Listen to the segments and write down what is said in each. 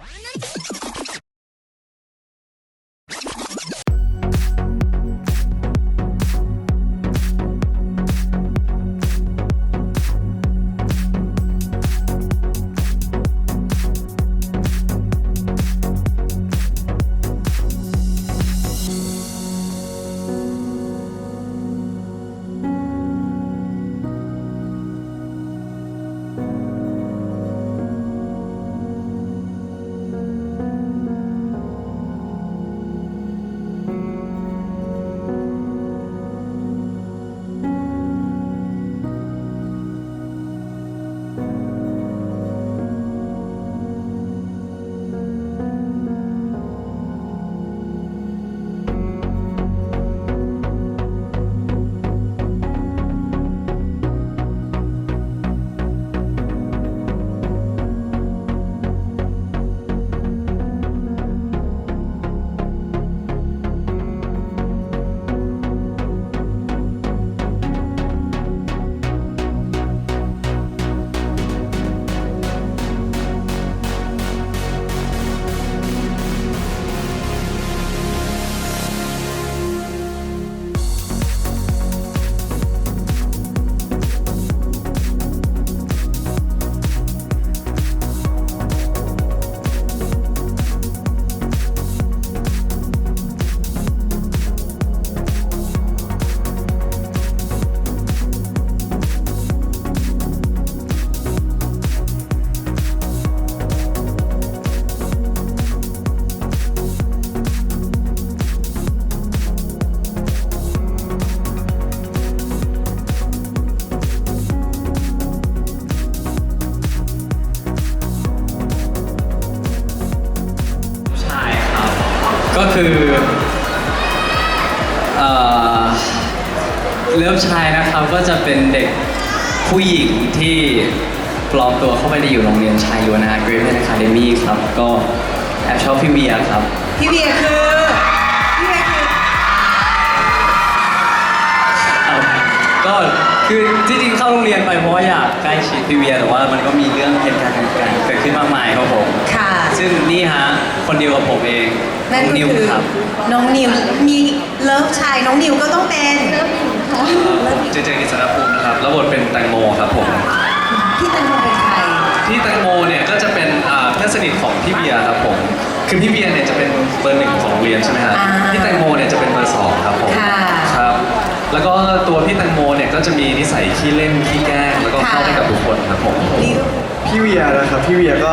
Thank you. ก็คือเอ่อเริ่มชายนะครับก็จะเป็นเด็กผู้หญิงที่ปลอมตัวเข้าไปในอยู่โรงเรียนชายยูนาเกรฟอะคาเดมี่ครับก็แอบชอบพี่เวียครับ พี่เบียร์คือพี่เบียร์คือก็คือที่จริงเข้าโรงเรียนไปเพราะว่าอยากใกล้ชิดพี่เวียแต่ว่ามันก็มีเรื่องเหตุการณ์ต่างๆเกิดขึ้นมากมายครับผม ค่ะ ซึ่งนี่ฮะคนเดียวกับผมเอง นั่นองก็นิวคือครับน้องนิวมีเลิฟชายน้องนิวก็ต้องเป็นเจเจกิษณภูมินะครับแล้วบทเป็นแตงโมครับผมพี่แตงโมเป็นใครที่แตงโมเนี่ยก็จะเป็นอ่าเพื่อนสนิทของพี่เบียร์ครับผมคือพี่เบียร์เนี่ยจะเป็นเบอร์หนึ่งของโรงเรียนใช่ไหมฮะอ่าพี่แตงโมเนี่ยจะเป็นเบอร์สองครับผมค่ะครับ แล้วก็ตัวพี่แตงโมเนี่ยก็จะมีนิสัยขี้เล่นขี้แกล้งแล้วก็เข้าได้กับทุกคนครับผมนี่พี่เวียนะครับพี่เวียก็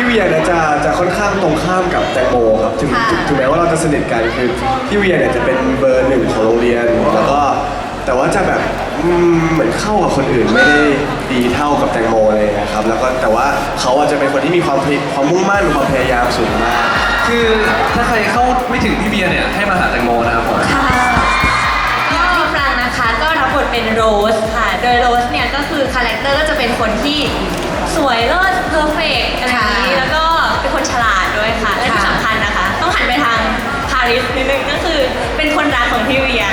พี่เวียเนี่ยจะจะค่อนข้างตรงข้ามกับแตงโมครับถึงค่ะถึงถึงแม้ว่าเราจะสนิทกันคือพี่เวียเนี่ยจะเป็นเบอร์หนึ่งของโรงเรียนแล้วก็แต่ว่าจะแบบอืมเหมือนเข้ากับคนอื่นไม่ได้ดีเท่ากับแตงโมเลยนะครับ แล้วก็แต่ว่าเขาอาจจะเป็นคนที่มีความพยความมุ่งมั่นความพยายามสูงมาก คือถ้าใครเข้าไม่ถึงพี่เบียร์เนี่ยให้มาหาแตงโมนะครับผม ค่ะอย่างที่ปรางนะคะก็รับบทเป็นโรสค่ะ โดยโรสเนี่ยก็คือคาแรคเตอร์ก็จะเป็นคนที่ สวยเลิศเพอร์เฟกอะไรอย่างนี้ ค่ะแล้วก็เป็นคนฉลาดด้วยค่ะ และที่ค่ะ สำคัญนะคะ ต้องหันไปทางพาริสนิดนึงก็คือเป็นคนรักของพี่เวีย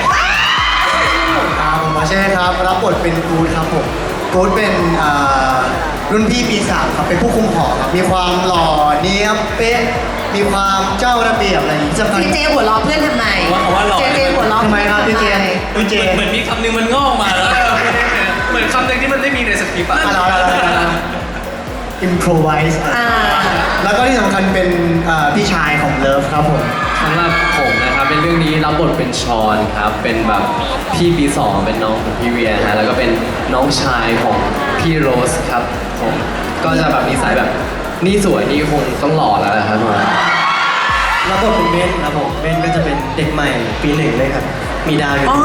ครับผมมาเช่ครับ รับบทเป็นกูดครับผม กูดเป็นอ่ารุ่นพี่ปีสามครับ เป็นผู้คุมหอครับ มีความหล่อเนียบเป๊ะ มีความเจ้าระเบียบอะไรอย่างนี้สำคัญเจเจหัวเราะเพื่อนทำไมว่าคำว่าหล่อ เจเจหัวเราะทำไมครับพี่เจนเหมือนพี่เจนเหมือนมีคำหนึงมันงอกมาแล้ว เหมือนคำหนึงที่มันไม่มีในสคริปต์อะอะเราเราเราอิมพร ไวส์อ่า แล้วก็ที่สำคัญเป็นอ่าพี่ชายของเลิฟครับผม สำหรับผมนะครับเป็นเรื่องนี้รับบทเป็นชอนครับเป็นแบบพี่ปีสองเป็นน้องของพี่เวียฮะแล้วก็เป็นน้องชายของพี่โรสครับผมก็จะแบบนิสัยแบบนี่สวยนี่คงต้องหล่อแล้วนะครับผม รับบทเป็นเบนครับผมเบนก็จะเป็นเด็กใหม่ปีหนึ่งเลยครับ มีดาวอยู่อ๋อ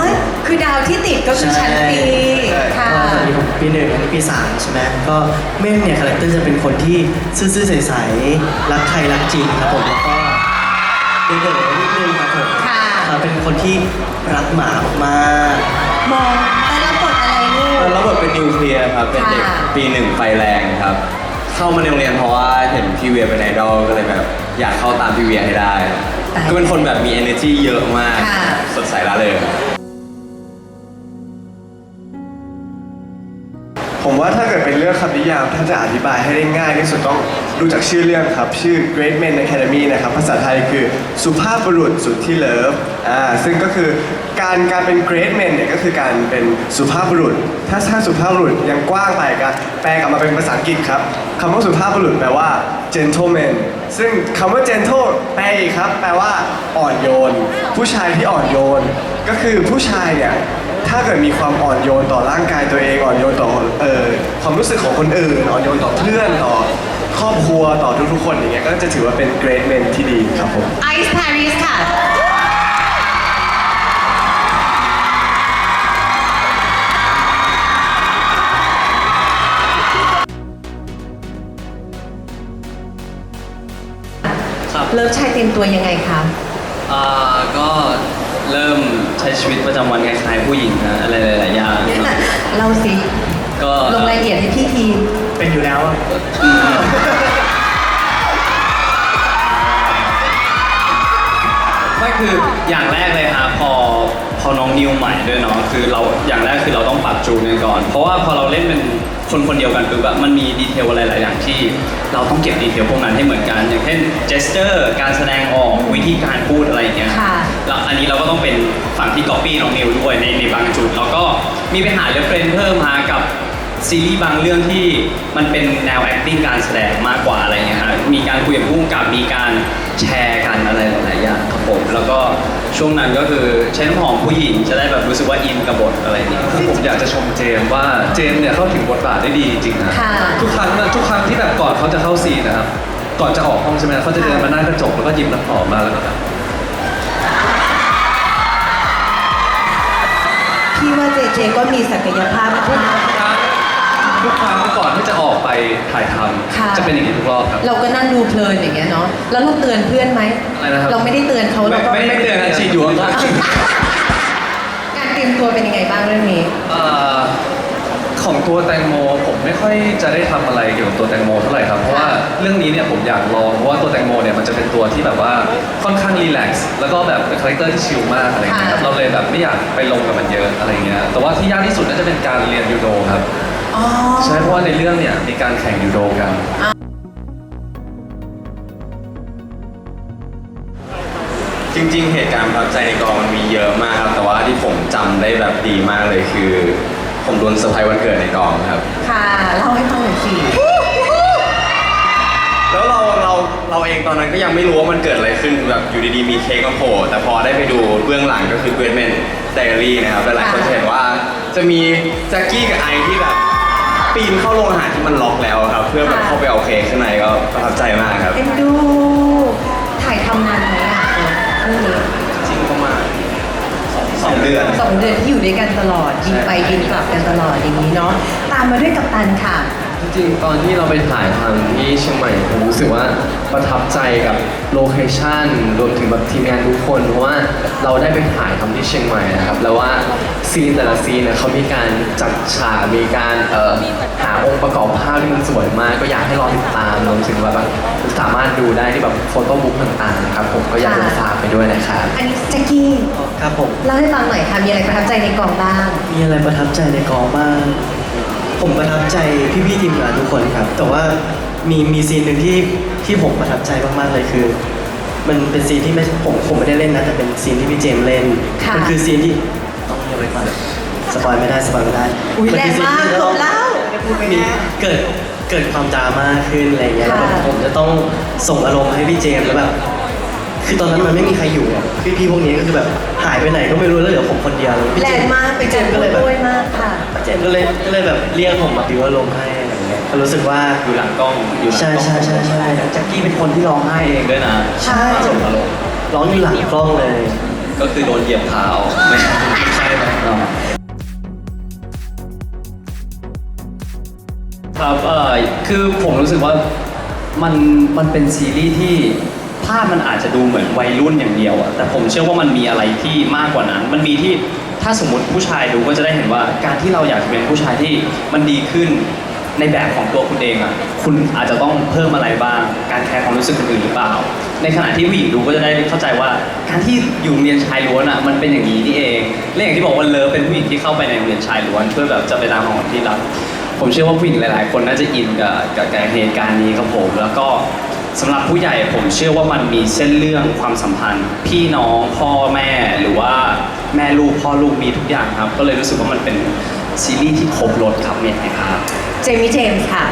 คือดาวที่ติดก็คือชั้นปีค่ะก็ตอนนี้ผมปีหนึ่งอันนี้ปีสามใช่ไหมก็เบนเนี่ยคาแรคเตอร์จะเป็นคนที่ซื่อๆใสๆรักใครรักจริงครับผมแล้วก็เด็กๆนิดนึงครับผมค่ะครับเป็นคนที่รักหมามากมองแต่รับบทอะไรลูก แล้วบทเป็นนิวเคลียร์ครับเป็นเด็กค่ะปีหนึ่งไฟแรงครับ เข้ามาในโรงเรียนเพราะว่าเห็นพี่เวียเป็นไอดอลก็เลยแบบอยากเข้าตามพี่เวียให้ได้ ตายก็เป็นคนแบบมี energy เยอะมาก ค่ะ สดใสร่าเริง ผมว่าถ้าเกิดเป็นเรื่องคำนิยามถ้าจะอธิบายให้ได้ง่ายที่สุดต้องดูจากชื่อเรื่องครับ ชื่อ Great Men Academy นะครับ ภาษาไทยคือสุภาพบุรุษสุดที่เลิฟอ่าซึ่งก็คือการการเป็น Great Men เนี่ยก็คือการเป็นสุภาพบุรุษ ถ้าถ้าสุภาพบุรุษยังกว้างไปก็แปลกลับมาเป็นภาษาอังกฤษครับคำว่าสุภาพบุรุษแปลว่า gentleman ซึ่งคำว่า gentle แปลอีกครับ แปลว่าอ่อนโยน ผู้ชายที่อ่อนโยน ก็คือผู้ชายเนี่ย ถ้าเกิดมีความอ่อนโยนต่อร่างกายตัวเองอ่อนโยนต่อเอ่อความรู้สึกของคนอื่นอ่อนโยนต่อเพื่อนต่อครอบครัวต่อทุกๆคนอย่างเงี้ยก็จะถือว่าเป็น great men ที่ดีครับผม ไอซ์ปารีสค่ะ ครับเลิฟชายเต็มตัวยังไงคะ อ่าก็เริ่ม ใช้ชีวิตประจำวันคล้ายๆผู้หญิงนะอะไรหลายๆอย่างครับเล่าสิก็ลงรายละเอียดให้พี่ทีเป็นอยู่แล้วอะไม่คืออย่างแรกเลยครับพอพอน้องนิวใหม่ด้วยเนาะคือเราอย่างแรกคือเราต้องปรับจูนกันก่อน เพราะว่าพอเราเล่นเป็นคนคนเดียวกันคือแบบมันมีดีเทลอะไรหลายอย่างที่ เราต้องเก็บดีเทลพวกนั้นให้เหมือนกัน อย่างเช่น gesture การแสดงออกวิธีการพูดอะไรอย่างเงี้ย ค่ะ แล้วอันนี้เราก็ต้องเป็น ฝั่งที่ copy น้องนิวด้วยในในบางจุด แล้วก็มีไปหาเรฟเฟรนเพิ่มมากับซีรีส์บางเรื่องที่มันเป็นแนว acting การแสดงมากกว่าอะไรเงี้ยฮะมีการคุยกับผู้กำกับมีการแชร์กันอะไรหลายๆอย่างครับผมแล้วก็ช่วงนั้นก็คือใช้น้ำหอมผู้หญิงจะได้แบบรู้สึกว่าอินกับบทอะไรอย่างเงี้ยคือผมอยากจะชมเจมส์ว่าเจมส์เนี่ยเข้าถึงบทบาทได้ดีจริงๆนะค่ะ ทุกครั้งนะทุกครั้งที่แบบก่อนเขาจะเข้าซีนนะครับก่อนจะออกห้องใช่ไหมเขาจะเดินมาหน้ากระจกแล้วก็หยิบน้ำหอมมาแล้วก็แบบ เจเจก็มีศักยภาพมากทุกครั้งก่อนที่จะออกไปถ่ายทค่ะำจะเป็นอย่างนี้ทุกรอบครับ เราก็นั่งดูเพลินอย่างเงี้ยเนาะแล้วเราเตือนเพื่อนไหมอะไรนะครับ เราไม่ได้เตือนเขาเราก็ไม่ไม่เตือนกันฉีดอยู่ข้างการเตรียมตัวเป็นยังไงบ้างเรื่องนี้ เอ่อ ของตัวแตงโมผมไม่ค่อยจะได้ทำอะไรเกี่ยวกับตัวแตงโมเท่าไหร่ครับเพราะว่าเรื่องนี้เนี่ยผมอยากลองเพราะว่าตัวแตงโมเนี่ยมันจะเป็นตัวที่แบบว่าค่อนข้างรีแลกซ์แล้วก็แบบเป็นคาแรคเตอร์ที่ชิลมากอะไรอย่างเงี้ยครับค่ะ เราเลยแบบไม่อยากไปลงกับมันเยอะอะไรเงี้ยแต่ว่าที่ยากที่สุดน่าจะเป็นการเรียนยูโดครับอ๋อ ใช่เพราะว่าในเรื่องเนี่ยมีการแข่งยูโดกัน จริงๆ เหตุการณ์ประทับใจในกองมันมีเยอะมากครับ แต่ว่าที่ผมจำได้แบบดีมากเลยคือ ผมโดนเซอร์ไพรส์วันเกิดในกองครับ ค่ะเล่าให้ฟังหน่อยสิแล้วเราเราเราเองตอนนั้นก็ยังไม่รู้ว่ามันเกิดอะไรขึ้นแบบอยู่ดีๆมีเค้กมาโผล่แต่พอได้ไปดูเบื้องหลังก็คือเกรดเมนไดอารี่นะครับหลายๆคนจะเห็นว่าจะมีแจ็คกี้กับไอที่แบบปีนเข้าโรงอาหารที่มันล็อกแล้วครับ เพื่อแบบเข้าไปเอาเค้กข้างในก็ประทับใจมากครับ เอ็นดู บินไปบินกลับกันตลอดอย่างนี้เนาะตามมาด้วยกับตันค่ะ จริงๆตอนที่เราไปถ่ายทำที่เชียงใหม่ผมรู้สึกว่าประทับใจกับโลเคชันรวมถึงแบบทีมงานทุกคน เพราะว่าเราได้ไปถ่ายทำที่เชียงใหม่นะครับ แล้วว่าซีนแต่ละซีนเนี่ยเขามีการจัดฉากมีการเอ่อหาองค์ประกอบภาพที่มันสวยมาก ก็อยากให้ลองติดตามรวมถึงว่าแบบสามารถดูได้ที่แบบโฟโต้บุ๊กต่างๆนะครับผมก็อยากจะฝากไปด้วยนะครับอันนี้แจ็คกี้ ครับผมเล่าให้ฟังหน่อยค่ะมีอะไรประทับใจในกองบ้าง มีอะไรประทับใจในกองบ้าง ผมประทับใจพี่ๆทีมงานทุกคนครับ แต่ว่ามีมีซีนหนึ่งที่ที่ผมประทับใจมากๆเลยคือ มันเป็นซีนที่ไม่ผมผมไม่ได้เล่นนะแต่เป็นซีนที่พี่เจมส์เล่นค่ะ มัคือซีนที่ต้องเรียกไว้ก่อนสปอยไม่ได้สปอยไม่ได้อุ๊ยนคือซีนที่แรงมากจะต้องจบแล้ว มีเกิดเกิดความดราม่าขึ้นอะไรเงี้ยแล้วค่ะ ผมจะต้องส่งอารมณ์ให้พี่เจมส์แล้วแบบ คือตอนนั้นมันไม่มีใครอยู่อะพี่ๆพวกนี้ก็คือแบบหายไปไหนก็ไม่รู้แล้วเหลือผมคนเดียวพี่แรเจงส์มากเป็นพี่เจการมส์พูก็ดเลยแบบ ด้วยมากค่ะ เจมส์ก็เลยก็เลยแบบเรียกผมมาบิวอารมณ์ให้อะไรเงี้ยก็รู้สึกว่าๆอยู่หลังกล้องอยู่หลังใช่กล้องใช่ใช่ใช่แจ็คกี้เป็นคนที่ร้องไห้เองด้วยนะใช่ สมอารมณ์ร้องอยู่หลังกล้องเลยก็คือโดนเหยียบเท้าไม่ใช่ไม่ใช่ไหมอ๋อครับเอ่อคือผมรู้สึกว่ามันมันเป็นซีรีส์ที่ภาพมันอาจจะดูเหมือนวัยรุ่นอย่างเดียวอะแต่ผมเชื่อว่ามันมีอะไรที่มากกว่านั้น มันมีที่ถ้าสมมติผู้ชายดูก็จะได้เห็นว่า การที่เราอยากจะเป็นผู้ชายที่มันดีขึ้นในแบบของตัวคุณเองอะคุณอาจจะต้องเพิ่มอะไรบ้าง การแคร์ความรู้สึกคนอื่นหรือเปล่า ในขณะที่ผู้หญิงดูก็จะได้เข้าใจว่า การที่อยู่โรงเรียนชายล้วนอะมันเป็นอย่างนี้นี่เองและอย่างที่บอกว่าเลิฟเป็นผู้หญิงที่เข้าไปในโรงเรียนชายล้วนเพื่อแบบจะไปตามของที่รักผมเชื่อว่าผู้หญิงหลาย ๆ คนน่าจะอินกับกับกับเหตุการณ์นี้ครับผมแล้วก็ สำหรับผู้ใหญ่ผมเชื่อว่ามันมีเส้นเรื่องความสัมพันธ์ พี่น้องพ่อแม่หรือว่าแม่ลูกพ่อลูกมีทุกอย่างครับ ก็เลยรู้สึกว่ามันเป็นซีรีส์ที่ครบรถครับเนี่ยนะครับ เจมี่เจมส์ค่ะ